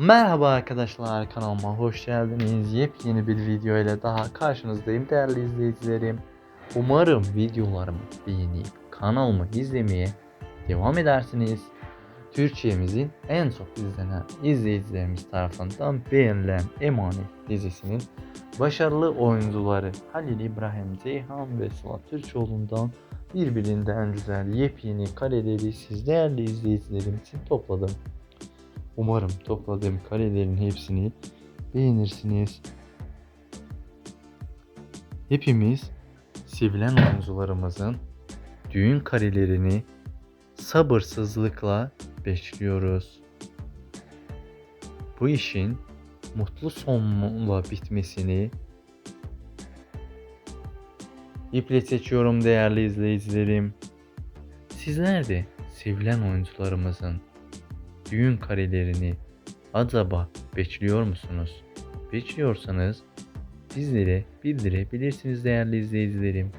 Merhaba arkadaşlar kanalıma hoş geldiniz. Yepyeni bir video ile daha karşınızdayım değerli izleyicilerim. Umarım videolarımı beğenip kanalımı izlemeye devam edersiniz. Türkiye'mizin en çok izlenen izleyicilerimiz tarafından beğenilen Emanet dizisinin başarılı oyuncuları Halil İbrahim Ceyhan ve Sıla Türkoğlu'ndan birbirinden güzel yepyeni kareleri siz değerli izleyicilerim için topladım. Umarım topladığım karelerin hepsini beğenirsiniz. Hepimiz sevilen oyuncularımızın düğün karelerini sabırsızlıkla bekliyoruz. Bu işin mutlu sonla bitmesini iple seçiyorum değerli izleyicilerim. Sizler de sevilen oyuncularımızın düğün karelerini acaba bekliyor musunuz? Bekliyorsanız bizlere bildirebilirsiniz değerli izleyicilerim.